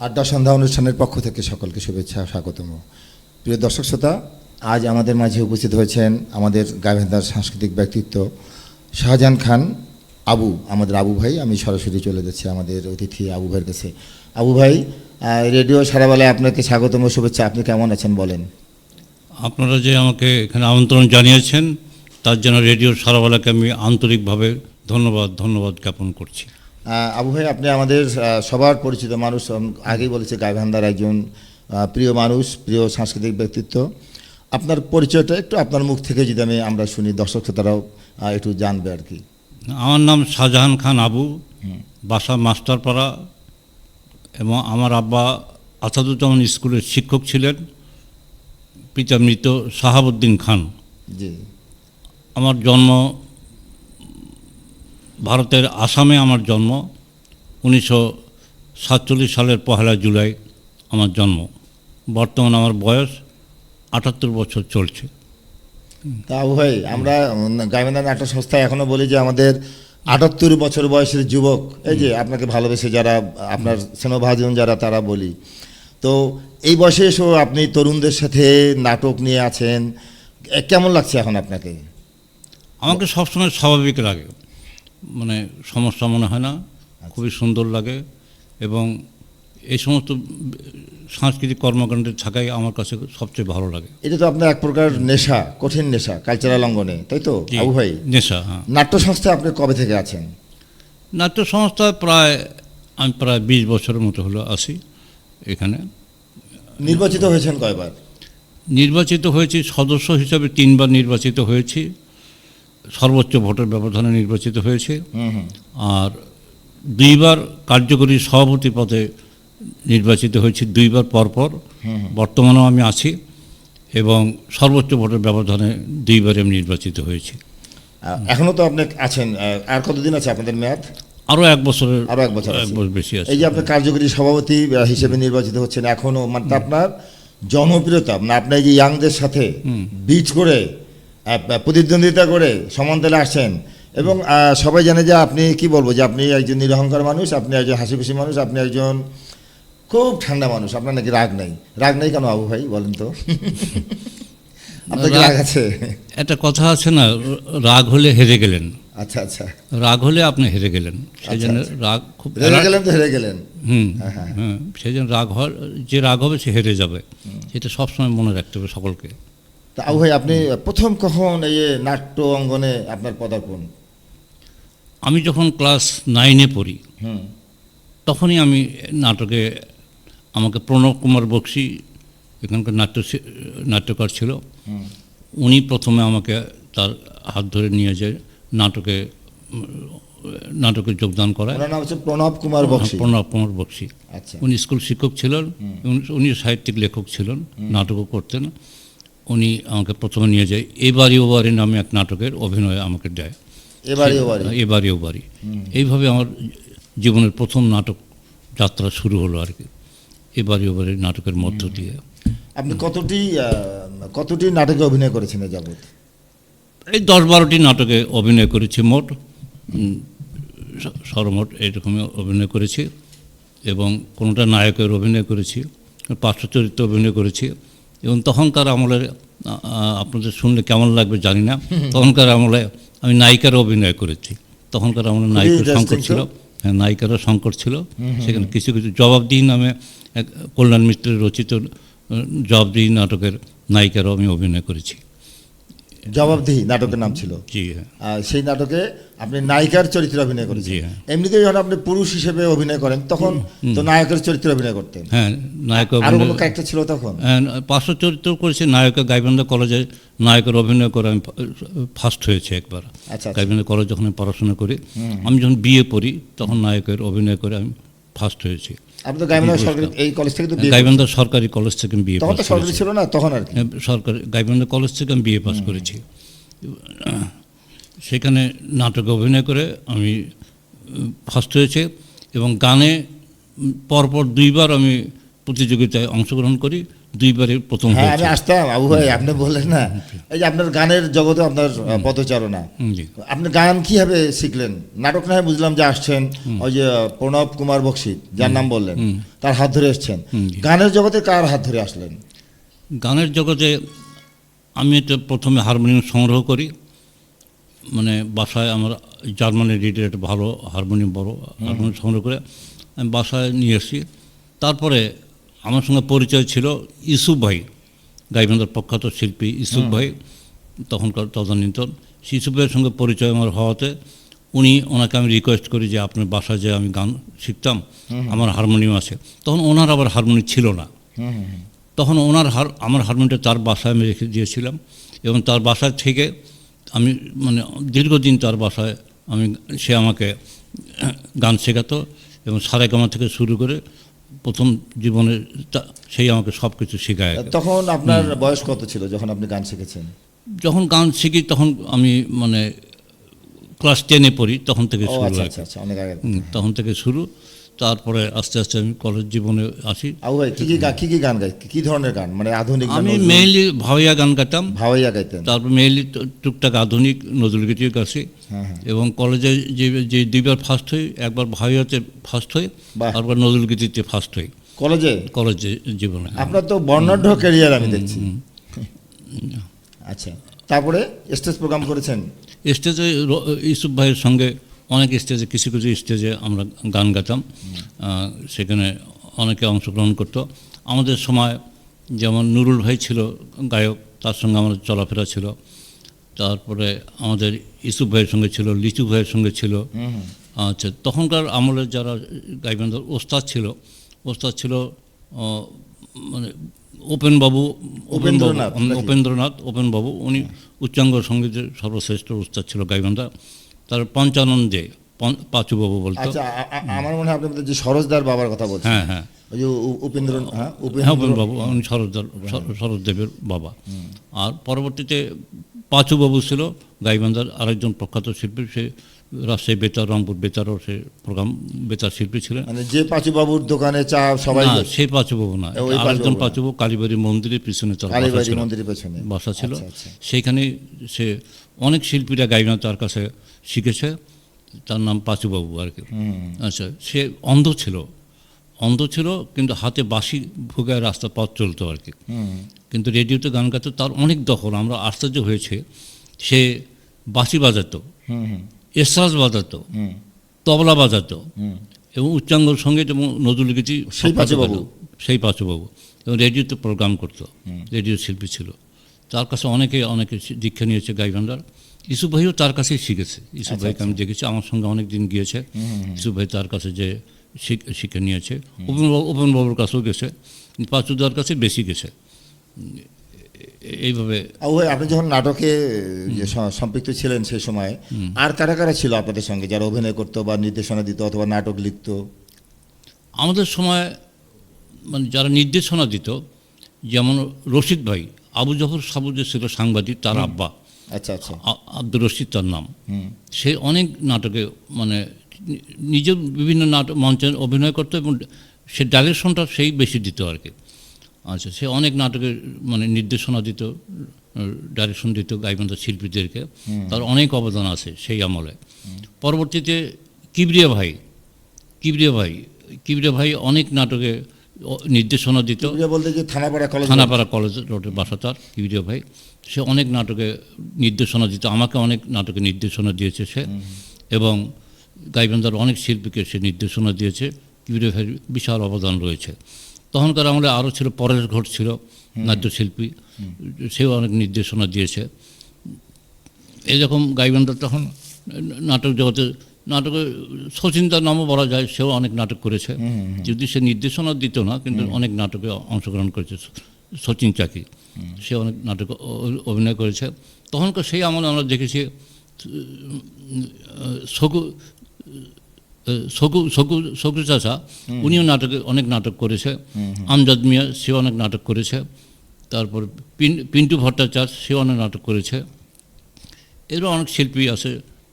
আড্ডা সন্ধ্যা অনুষ্ঠানের পক্ষ থেকে সকলকে শুভেচ্ছা, স্বাগতম। প্রিয় দর্শক শ্রোতা, আজ আমাদের মাঝে উপস্থিত হয়েছেন আমাদের গাইবান্ধার সাংস্কৃতিক ব্যক্তিত্ব শাহজাহান খান আবু, আমাদের আবু ভাই। আমি সরাসরি চলে যাচ্ছি আমাদের অতিথি আবু ভাইয়ের কাছে। আবু ভাই রেডিও সারাবেলায় আপনাকে স্বাগতম শুভেচ্ছা। আপনি কেমন আছেন বলেন? আপনারা যে আমাকে এখানে আমন্ত্রণ জানিয়েছেন, তার জন্য রেডিও সারাবেলাকে আমি আন্তরিকভাবে ধন্যবাদ ধন্যবাদ জ্ঞাপন করছি। আবু ভাই আপনি আমাদের সবার পরিচিত মানুষ। আগেই বলেছে গাইবান্ধার একজন প্রিয় মানুষ প্রিয় সাংস্কৃতিক ব্যক্তিত্ব। আপনার পরিচয়টা একটু আপনার মুখ থেকে যদি আমি আমরা শুনি দর্শক শ্রোতারাও একটু জানবে আর কি। আমার নাম শাহজাহান খান আবু বাসা মাস্টারপাড়া এবং আমার আব্বা আসাদুজ্জামান স্কুলের শিক্ষক ছিলেন পিতা মৃত শাহাবুদ্দিন খান। জি। আমার জন্ম ভারতের আসামে আমার জন্ম উনিশশো সাতচল্লিশ সালের পহেলা জুলাই আমার জন্ম। বর্তমান আমার বয়স আটাত্তর বছর চলছে। তা ভাই আমরা গাইবান্ধা নাট্য সংস্থায় এখনও বলি যে আমাদের আটাত্তর বছর বয়সের যুবক এই যে আপনাকে ভালোবেসে যারা আপনার স্নেহভাজন যারা তারা বলি। তো এই বয়সে এসেও আপনি তরুণদের সাথে নাটক নিয়ে আছেন। কেমন লাগছে এখন আপনাকে? আমাকে সবসময় স্বাভাবিক লাগে। মানে সমস্যা মনে হয় না খুবই সুন্দর লাগে এবং এই সমস্ত সাংস্কৃতিক কর্মকাণ্ডের থাকাই আমার কাছে সবচেয়ে ভালো লাগে। এটা তো আপনার এক প্রকার নেশা কঠিন নেশা কালচারাল অঙ্গনে তাই তো? আবু ভাই? নেশা হ্যাঁ। নাট্য সংস্থায় আপনি কবে থেকে আছেন? নাট্য সংস্থায় প্রায় আমি প্রায় বিশ বছরের মতো হলো আসি এখানে। নির্বাচিত হয়েছেন কয়বার? নির্বাচিত হয়েছি সদস্য হিসাবে তিনবার নির্বাচিত হয়েছি। সর্বোচ্চ ভোটের ব্যবধানে নির্বাচিত হয়েছে। আর দুইবার কার্যকরী সভাপতি পদে নির্বাচিত হয়েছি দুইবার পরপর বর্তমানেও আমি আছি এবং সর্বোচ্চ ভোটের ব্যবধানে দুইবার আমি নির্বাচিত হয়েছি। আহ, এখনও তো আপনি আছেন আর কতদিন আছে আপনাদের মেয়াদ? আরও এক বছরের আরও এক বছর এক বছর বেশি আছে। এই যে আপনি কার্যকরী সভাপতি হিসেবে নির্বাচিত হচ্ছেন এখনও মানে আপনার জনপ্রিয়তা মানে আপনার এই যে ইয়াংদের সাথে বিচ করে প্রতিদ্বন্দ্বিতা করে সমান্তলে আসছেন। এবং সবাই জানে যে আপনি কি বলব যে আপনি একজন নিরহংকার মানুষ আপনি একজন হাসি খুশি মানুষ আপনি একজন খুব ঠান্ডা মানুষ আপনার নাকি রাগ নাই। রাগ নাই কেন আবু ভাই বলেন তো? আপনার রাগ- আছে? একটা কথা আছে না রাগ হলে হেরে গেলেন। আচ্ছা আচ্ছা। রাগ হলে আপনি হেরে গেলেন। সেই জন্য রাগ খুব হেরে গেলেন তো হেরে গেলেন। হুম হ্যাঁ, হ্যাঁ। হ্যাঁ সেই জন্য রাগ হওয়ার যে রাগ হবে সে হেরে যাবে। এটা সবসময় মনে রাখতে হবে সকলকে। তা আবু ভাই আপনি প্রথম কখন এই নাট্য অঙ্গনে আপনার পদার্পণ? আমি যখন ক্লাস নাইনে পড়ি তখনই আমি নাটকে আমাকে প্রণব কুমার বক্সি এখানকার নাট্য নাট্যকার ছিল উনি প্রথমে আমাকে তার হাত ধরে নিয়ে যায় নাটকে নাটকে যোগদান করায়। নাম হচ্ছে প্রণব কুমার বক্সি। প্রণব কুমার বক্সি। আচ্ছা। উনি স্কুল শিক্ষক ছিলেন উনি সাহিত্যিক লেখক ছিলেন নাটকও করতেন। উনি আমাকে প্রথমে নিয়ে যায় এবারই ওবারি নামে এক নাটকের অভিনয় আমাকে দেয়। এবারে এবারে এবারে ওবারি এইভাবে আমার জীবনের প্রথম নাটক যাত্রা শুরু হলো আর কি। এবারে ওবারে নাটকের মধ্য দিয়ে। আপনি কতটি কতটি নাটকে অভিনয় করেছেন যাবত এই দশ বারোটি নাটকে অভিনয় করেছি মোট। উম, স- সর্বমোট এইরকমই অভিনয় করেছি এবং কোনোটা নায়কের অভিনয় করেছি পার্শ্ব চরিত্রে অভিনয় করেছি। এবং তখনকার আমলে আপনাদের শুনলে কেমন লাগবে জানি না। তখনকার আমলে আমি নায়িকার অভিনয় করেছি। তখনকার আমলে নায়িকার সংকট ছিল। হ্যাঁ নায়িকারও সংকট ছিল। সেখানে কিছু কিছু জবাবদিহি নামে এক কল্যাণ মিত্রের রচিত জবাবদিহি নাটকের নায়িকারও আমি অভিনয় করেছি। জবাবদিহি নাটকের নাম ছিল। সেই নাটকে আপনি নায়িকার চরিত্রে অভিনয় করেছেন। এমনিতে যখন আপনি পুরুষ হিসেবে অভিনয় করেন তখন তো নায়কের চরিত্রে অভিনয় করতেন। হ্যাঁ নায়ক আরও অভিনয় কোনো ক্যারেক্টার ছিল তখন? হ্যাঁ, পার্শ্ব চরিত্র করেছি নায়ক গাইবান্ধা কলেজে নায়কের অভিনয় করে আমি ফার্স্ট হয়েছি একবার। আচ্ছা আচ্ছা। গাইবান্ধা কলেজ যখন আমি পড়াশোনা করি আমি যখন বিয়ে পড়ি তখন নায়কের অভিনয় করে আমি ফার্স্ট হয়েছি। আপনি তো গাইবান্ধা সরকারি এই কলেজ থেকে তো গাইবান্ধা সরকারি কলেজ থেকে আমি বিয়ে তখন তো সরকারি ছিল না তখন আর কি। হ্যাঁ, সরকারি গাইবান্ধা কলেজ থেকে আমি বিএ পাস করেছি। সেখানে নাটকে অভিনয় করে আমি ফার্স্ট হয়েছে এবং গানে পরপর দুইবার আমি প্রতিযোগিতায় অংশগ্রহণ করি। দুইবারে প্রথম হ্যাঁ আমি আসতাম আবু ভাই আপনি বললেন না এই যে আপনার গানের জগতে আপনার পদচারণা। আপনি গান কীভাবে শিখলেন? নাটক না বুঝলাম যে আসছেন ওই যে প্রণব কুমার বক্সি যার নাম বললেন তার হাত ধরে এসছেন। গানের জগতে কার হাত ধরে আসলেন? গানের জগতে আমি এটা প্রথমে হারমোনিয়াম সংগ্রহ করি। মানে বাসায় আমার জার্মানি রিডের একটা ভালো হারমোনিয়াম বড় হারমোনিয়াম সংগ্রহ করে আমি বাসায় নিয়ে এসেছি তারপরে আমার সঙ্গে পরিচয় ছিল ইসুফ ভাই গাইবান্ধার প্রখ্যাত শিল্পী ইসুফ ভাই তখনকার তদানীন্তন। ইসুফ ভাইয়ের সঙ্গে পরিচয় আমার হওয়াতে উনি ওনাকে আমি রিকোয়েস্ট করি যে আপনার বাসায় যে আমি গান শিখতাম আমার হারমোনিয়াম আছে। তখন ওনার আবার হারমোনিয়াম ছিল না। তখন ওনার হার আমার হারমোনিয়ামটা তার বাসায় আমি রেখে দিয়েছিলাম এবং তার বাসায় থেকে আমি মানে দীর্ঘদিন তার বাসায় আমি সে আমাকে গান শেখাতো এবং সারেগামা থেকে শুরু করে প্রথম জীবনে সেই আমাকে সব কিছু শেখায় তখন আপনার বয়স কত ছিল যখন আপনি গান শিখেছেন? যখন গান শিখি তখন আমি মানে ক্লাস টেনে পড়ি তখন থেকে শুরু আচ্ছা আচ্ছা আচ্ছা তখন থেকে শুরু। তারপরে আস্তে আস্তে আমি কলেজ জীবনে আসি। কি কি কি কি গান গাই কি ধরনের গান? মানে আধুনিক আমি? মেইনলি ভাওয়াইয়া গান গাইতাম। ভাওয়াইয়া গাইতাম তারপর মেইনলি টুকটাক আধুনিক নজরুলগীতিও গাছি হ্যাঁ, হ্যাঁ। এবং কলেজে যে যে দুইবার ফার্স্ট হই একবার ভাইয়াতে ফার্স্ট হই। তারপর নজরুলগীতিতে ফার্স্ট হই। কলেজে? কলেজ জীবনে আপনার তো বর্ণাঢ্য ক্যারিয়ার আমি দেখছি। আচ্ছা তারপরে স্টেজ প্রোগ্রাম করেছেন? স্টেজে ইউসুফ ভাইয়ের সঙ্গে অনেক স্টেজে কিছু কিছু স্টেজে আমরা গান গাইতাম সেখানে অনেকে অংশগ্রহণ করতো। আমাদের সময় যেমন নুরুল ভাই ছিল গায়ক তার সঙ্গে আমাদের চলাফেরা ছিল। তারপরে আমাদের ইসুফ ভাইয়ের সঙ্গে ছিল লিচু ভাইয়ের সঙ্গে ছিল। আচ্ছা তখনকার আমলের যারা গাইবান্ধার ওস্তাদ ছিল ওস্তাদ ছিল মানে উপেন বাবু উপেন বাবু উপেন্দ্রনাথ নাকি? উপেন্দ্রনাথ উপেন বাবু। উনি উচ্চাঙ্গ সঙ্গীতের সর্বশ্রেষ্ঠ উস্তাদ ছিল গাইবান্ধা। তার পঞ্চানন্দে পাঁচুবাবু বলতো। আচ্ছা আমার মনে হয় আপনি যে সরোজদার বাবার কথা বলছেন। হ্যাঁ হ্যাঁ। ওই যে উপেন্দ্র হ্যাঁ হ্যাঁ উপেন্দ্র উপেন বাবু উনি শরৎদার শরৎদেবের বাবা। আর পরবর্তীতে পাঁচুবাবু ছিল গাইবান্ধার আরেকজন প্রখ্যাত শিল্পী সে রাজশাহী বেতার রংপুর বেতারও সে প্রোগ্রাম বেতার শিল্পী ছিলেন। মানে যে পাঁচু বাবুর দোকানে চা সবাই না সেই পাঁচুবাবু না। আরেকজন পাঁচুবাবু কালীবাড়ি মন্দিরের পিছনে তার বাসা ছিল। মন্দিরের পেছনে। বাসা ছিল। আচ্ছা, আচ্ছা। সেইখানে সে অনেক শিল্পীরা গাইবান তার কাছে শিখেছে। তার নাম পাঁচুবাবু আর কি। আচ্ছা সে অন্ধ ছিল। অন্ধ ছিল কিন্তু হাতে বাঁশি ভুগায় রাস্তা পথ চলতো আর কি। কিন্তু রেডিওতে গান গাইতো তার অনেক দখল। আমরা আশ্চর্য হয়েছে সে বাঁশি বাজাতো। এসরাজ বাজাতো তবলা বাজাতো এবং উচ্চাঙ্গ সংগীত এবং নজরুল গীতি সেই পাঁচুবাবু? সেই পাঁচুবাবু এবং রেডিওতে প্রোগ্রাম করতো রেডিও শিল্পী ছিল। তার কাছে অনেকে অনেকে দীক্ষা নিয়েছে গাইবান্ধার ইসুফ ভাইও তার কাছেই শিখেছে। ইসুফ ভাইকে আমি দেখেছি আমার সঙ্গে অনেক দিন গিয়েছে। ইসুফ ভাই তার কাছে যে শিখ- শিখে নিয়েছে। উপেন বাবু- উপেন বাবুর কাছেও গেছে। পাঁচুদার কাছে বেশি গেছে। এইভাবে আপনি যখন নাটকে যে সম্পৃক্ত ছিলেন সেই সময় আর কারা কারা ছিল আপনাদের সঙ্গে যারা অভিনয় করতো বা নির্দেশনা দিত অথবা নাটক লিখতো? আমাদের সময় মানে যারা নির্দেশনা দিত যেমন রশিদ ভাই আবু জফর সাবু যে ছিল সাংবাদিক তার আব্বা। আচ্ছা আচ্ছা। আব্দুর রশিদ তার নাম। সে অনেক নাটকে মানে নিজের বিভিন্ন নাটক মঞ্চে অভিনয় করতো এবং সে ডাইরেকশনটা সেই বেশি দিত আর কি। আচ্ছা সে অনেক নাটকে মানে নির্দেশনা দিত ডাইরেকশন দিত গাইবান্ধা শিল্পীদেরকে। তার অনেক অবদান আছে সেই আমলে। পরবর্তীতে কিবরিয়া ভাই কিবরিয়া ভাই কিবরিয়া ভাই অনেক নাটকে নির্দেশনা দিত। বলতে যে থানাপাড়া কলেজ থানাপাড়া কলেজ রোডের বাসা তার কিবিরিয়া ভাই। সে অনেক নাটকে নির্দেশনা দিত আমাকে অনেক নাটকে নির্দেশনা দিয়েছে সে। এবং গাইবান্ধার অনেক শিল্পীকে সে নির্দেশনা দিয়েছে। কিবিরিয়া ভাইয়ের বিশাল অবদান রয়েছে। তখনকার আমলে আরও ছিল পরের ঘোষ ছিল নাট্যশিল্পী। সেও অনেক নির্দেশনা দিয়েছে। এরকম গাইবান্ধার তখন নাটক জগতে নাটকে শচীনদার নামও বলা যায় সেও অনেক নাটক করেছে। যদি সে নির্দেশনা দিত না কিন্তু অনেক নাটকে অংশগ্রহণ করেছে শচীন চাকি। সে অনেক নাটক অভিনয় করেছে। তখনকার সেই আমলে আমরা দেখেছি সগু সগু সগু সগু চাষা উনিও নাটকে অনেক নাটক করেছে। আমজাদ মিয়া সে অনেক নাটক করেছে। তারপর পিন- পিন্টু ভট্টাচার্য সে অনেক নাটক করেছে। এরও অনেক শিল্পী আছে।